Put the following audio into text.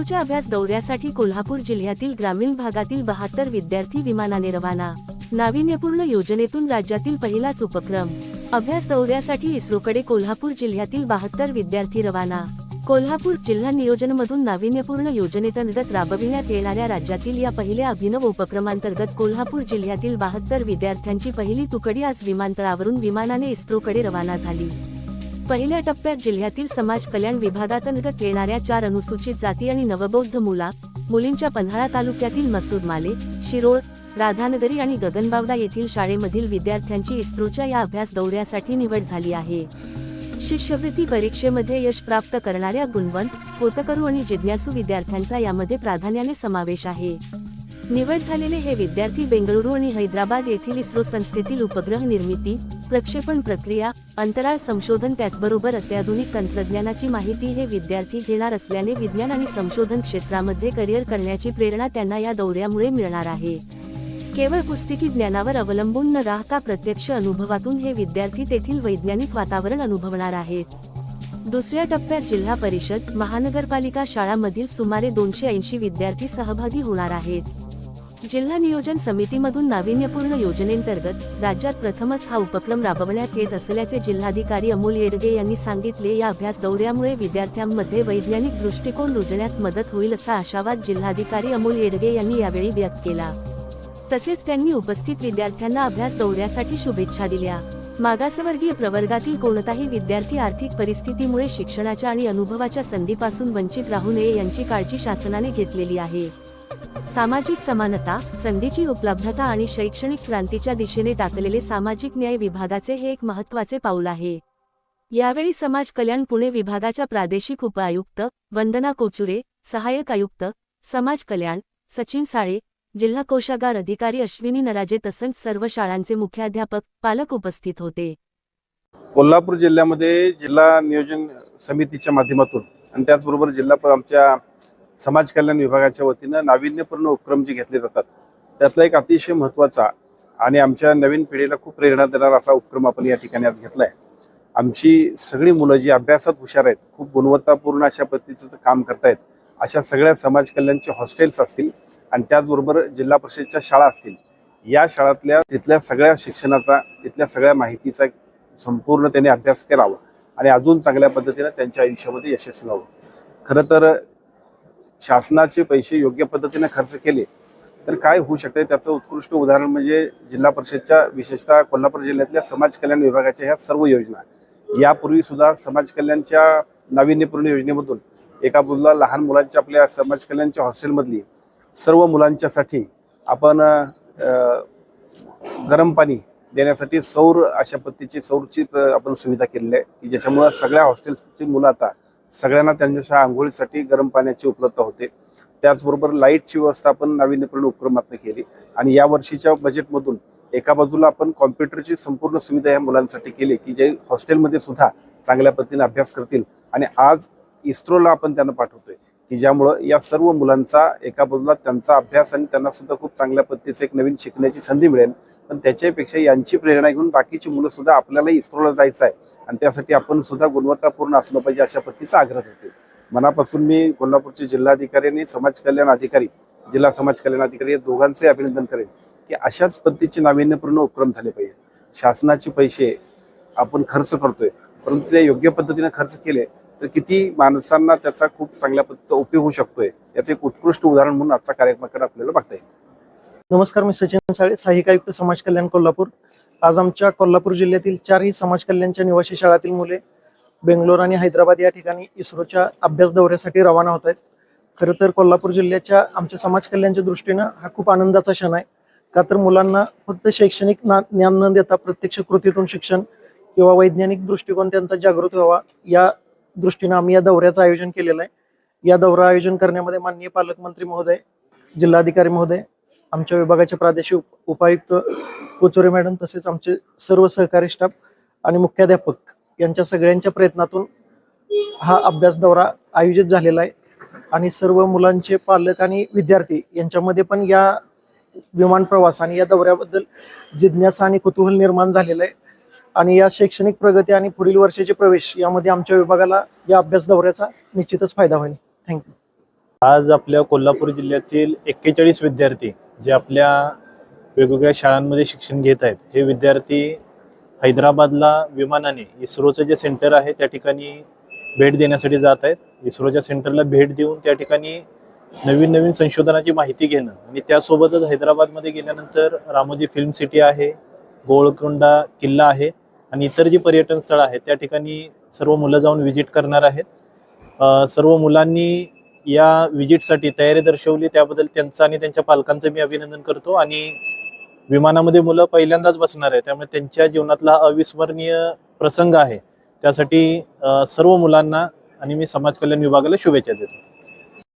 इस्रोच्या अभ्यास दौऱ्यासाठी कोल्हापूर जिल्ह्यातील ग्रामीण भागातील बहात्तर विद्यार्थी विमानाने रवाना. नाविन्यपूर्ण योजनेतून राज्यातील पहिलाच उपक्रम. अभ्यास दौऱ्यासाठी इस्रोकडे कोल्हापूर जिल्ह्यातील बहात्तर विद्यार्थी रवाना. कोल्हापूर जिल्हा नियोजनमधून नाविन्यपूर्ण योजनेतर्गत राबविण्यात येणाऱ्या राज्यातील या पहिल्या अभिनव उपक्रमांतर्गत कोल्हापूर जिल्ह्यातील बहात्तर विद्यार्थ्यांची पहिली तुकडी आज विमानतळावरून विमानाने इस्रोकडे रवाना झाली. पहिल्या टप्प्यात जिल्ह्यातील समाज कल्याण विभागातंतर्गत येणाऱ्या चार अनुसूचित जाती आणि नवबौद्ध मुला मुलींच्या पन्हाळा तालुक्यातील मसूद माले शिरोळ राधानगरी आणि गगनबावडा येथील शाळेमधील विद्यार्थ्यांची इस्रोच्या या अभ्यास दौऱ्यासाठी निवड झाली आहे. शिष्यवृत्ती परीक्षेमध्ये यश प्राप्त करणाऱ्या गुणवंत पोतकरू आणि जिज्ञासू विद्यार्थ्यांचा यामध्ये प्राधान्याने समावेश आहे. निवड झालेले हे विद्यार्थी बेंगळुरू आणि हैदराबाद येथील इस्रो संस्थेतील उपग्रह निर्मिती प्रक्षेपण प्रक्रिया अंतराळ संशोधन त्याचबरोबर अत्याधुनिक तंत्रज्ञानाची माहिती हे विद्यार्थी घेणार असल्याने विज्ञान आणि संशोधन क्षेत्रामध्ये करिअर करण्याची प्रेरणा त्यांना या दौऱ्यामुळे मिळणार आहे. केवळ पुस्तिकी ज्ञानावर अवलंबून न राहता प्रत्यक्ष अनुभवातून हे विद्यार्थी तेथील वैज्ञानिक वातावरण अनुभवणार आहेत. दुसऱ्या टप्प्यात जिल्हा परिषद महानगरपालिका शाळांमधील सुमारे दोनशे ऐंशी विद्यार्थी सहभागी होणार आहेत. जिल्हा नियोजन समितीमधून नाविन्यपूर्ण योजनेंतर्गत राज्यात प्रथमच हा उपक्रम राबवण्यात येत असल्याचे जिल्हाधिकारी अमोल येडगे यांनी सांगितले. या अभ्यास दौऱ्यामुळे विद्यार्थ्यांमध्ये वैज्ञानिक दृष्टिकोन रुजण्यास मदत होईल असा आशावाद जिल्हाधिकारी अमोल येडगे यांनी यावेळी व्यक्त केला. तसेच त्यांनी उपस्थित विद्यार्थ्यांना अभ्यास दौऱ्यासाठी शुभेच्छा दिल्या. मागासवर्गीय प्रवर्गातील कोणताही विद्यार्थी आर्थिक परिस्थितीमुळे शिक्षणाच्या आणि अनुभवाच्या संधीपासून वंचित राहू नये यांची काळजी शासनाने घेतलेली आहे. सामाजिक समानता संधीची उपलब्धता आणि शैक्षणिक क्रांतीच्या दिशेने टाकलेले सामाजिक न्याय विभागाचे हे एक महत्त्वाचे पाऊल आहे. यावेळी समाज कल्याण पुणे विभागाच्या प्रादेशिक उपआयुक्त वंदना कोचुरे सहाय्यक आयुक्त समाज कल्याण सचिन साळे जिल्हा कोषागार अधिकारी अश्विनी नराजे तसंच सर्व शाळांचे मुख्याध्यापक पालक उपस्थित होते. कोल्हापूर जिल्ह्यामध्ये जिल्हा नियोजन समितीच्या माध्यमातून आणि त्याचबरोबर जिल्हा आमच्या समाज कल्याण विभागाच्या वतीनं नाविन्यपूर्ण उपक्रम जे घेतले जातात त्यातला एक अतिशय महत्त्वाचा आणि आमच्या नवीन पिढीला खूप प्रेरणा देणारा असा उपक्रम आपण या ठिकाणी आज घेतला आहे आमची सगळी मुलं जी अभ्यासात हुशार आहेत खूप गुणवत्तापूर्ण अशा पद्धतीचं काम करतायत अशा सगळ्या समाज कल्याणचे हॉस्टेल्स असतील आणि त्याचबरोबर जिल्हा परिषदच्या शाळा असतील या शाळातल्या तिथल्या सगळ्या शिक्षणाचा तिथल्या सगळ्या माहितीचा संपूर्ण त्यांनी अभ्यास करावा आणि अजून चांगल्या पद्धतीनं त्यांच्या आयुष्यामध्ये यशस्वी व्हावं. खरं तर शासनाचे पैसे योग्य पद्धतीने खर्च केले तर काय होऊ शकते त्याचं उत्कृष्ट उदाहरण म्हणजे जिल्हा परिषदच्या विशेषतः कोल्हापूर जिल्ह्यातल्या समाज कल्याण विभागाच्या ह्या सर्व योजना. यापूर्वी सुद्धा समाज कल्याणच्या नाविन्यपूर्ण योजनेमधून एका मुला लहान मुलांच्या आपल्या समाज कल्याणच्या हॉस्टेलमधली सर्व मुलांच्यासाठी आपण गरम पाणी देण्यासाठी सौर अशा पद्धतीची सौरची आपण सुविधा केलेली आहे की ज्याच्यामुळं सगळ्या हॉस्टेल्सची मुलं आता सगळ्यांना त्यांच्या आंघोळीसाठी गरम पाण्याची उपलब्धता होते. त्याचबरोबर लाईटची व्यवस्था आपण नाविन्यपूर्ण उपक्रमातून केली आणि या वर्षीच्या बजेटमधून एका बाजूला आपण कॉम्प्युटरची संपूर्ण सुविधा या मुलांसाठी केली की जे हॉस्टेलमध्ये सुद्धा चांगल्या पद्धतीने अभ्यास करतील. आणि आज इस्रोला आपण त्यांना पाठवतोय. की ज्यामुळं या सर्व मुलांचा एका बाजूला त्यांचा अभ्यास आणि त्यांना सुद्धा खूप चांगल्या पद्धतीचं एक नवीन शिकण्याची संधी मिळेल. पण त्याच्यापेक्षा यांची प्रेरणा घेऊन बाकीची मुलं सुद्धा आपल्याला इस्रोला जायचं आहे. आणि त्यासाठी आपण सुद्धा गुणवत्तापूर्ण असलं पाहिजे अशा पद्धतीचा आग्रह होते मनापासून मी कोल्हापूरचे जिल्हाधिकारी आणि समाज कल्याण अधिकारी जिल्हा समाज कल्याण अधिकारी या दोघांचे अभिनंदन करेन की अशाच पद्धतीचे नाविन्यपूर्ण उपक्रम झाले पाहिजे शासनाचे पैसे आपण खर्च करतोय परंतु ते योग्य पद्धतीने खर्च केले तर किती माणसांना त्याचा खूप चांगल्या पद्धतीचा उपयोग होऊ शकतोय याचं एक उत्कृष्ट उदाहरण म्हणून आजचा कार्यक्रमाकडे आपल्याला बघता येईल. नमस्कार मी सचिन साळे सहाय्यक आयुक्त समाज कल्याण कोल्हापूर. आज आमच्या कोल्हापूर जिल्ह्यातील चारही समाज कल्याणच्या निवासी शाळातील मुले बेंगलोर आणि हैदराबाद या ठिकाणी इस्रोच्या अभ्यास दौऱ्यासाठी रवाना होत आहेत. खरं तर कोल्हापूर जिल्ह्याच्या आमच्या समाज कल्याणच्या दृष्टीनं हा खूप आनंदाचा क्षण आहे. का तर मुलांना फक्त शैक्षणिक ना- ज्ञान न देता प्रत्यक्ष कृतीतून शिक्षण किंवा वैज्ञानिक दृष्टिकोन त्यांचा जागृत व्हावा या दृष्टीनं आम्ही या दौऱ्याचं आयोजन केलेलं आहे. या दौरा आयोजन करण्यामध्ये माननीय पालकमंत्री महोदय जिल्हाधिकारी महोदय आमच्या विभागाचे प्रादेशिक उप- उपायुक्त कोचोरे मॅडम तसेच आमचे सर्व सहकारी स्टाफ आणि मुख्याध्यापक यांच्या सगळ्यांच्या प्रयत्नातून हा अभ्यास दौरा आयोजित झालेला आहे. आणि सर्व मुलांचे पालक आणि विद्यार्थी यांच्यामध्ये पण या विमान प्रवास आणि या दौऱ्याबद्दल जिज्ञासा आणि कुतूहल निर्माण झालेलं आहे. आणि या शैक्षणिक प्रगती आणि पुढील वर्षाचे प्रवेश यामध्ये आमच्या विभागाला या अभ्यास दौऱ्याचा निश्चितच फायदा होईल. थँक्यू आज आपल्या कोल्हापूर जिल्ह्यातील एक्केचाळीस विद्यार्थी जे आपल्या वेगवेगळ्या शाळांमध्ये शिक्षण घेत आहेत हे विद्यार्थी हैदराबादला विमानाने इस्रोचं जे सेंटर आहे त्या ठिकाणी भेट देण्यासाठी जात आहेत. इस्रोच्या सेंटरला भेट देऊन त्या ठिकाणी नवीन नवीन संशोधनाची माहिती घेणं आणि त्यासोबतच हैदराबादमध्ये गेल्यानंतर रामोजी फिल्म सिटी आहे गोळकोंडा किल्ला आहे आणि इतर जी पर्यटन स्थळं आहेत त्या ठिकाणी सर्व मुलं जाऊन व्हिजिट करणार आहेत. सर्व मुलांनी या व्हिजिटसाठी तयारी दर्शवली त्याबद्दल त्यांचं आणि त्यांच्या पालकांचं मी अभिनंदन करतो. आणि विमानामध्ये मुलं पहिल्यांदाच बसणार आहे त्यामुळे त्यांच्या जीवनातला अविस्मरणीय प्रसंग आहे. त्यासाठी सर्व मुलांना आणि मी समाज कल्याण विभागाला शुभेच्छा देतो.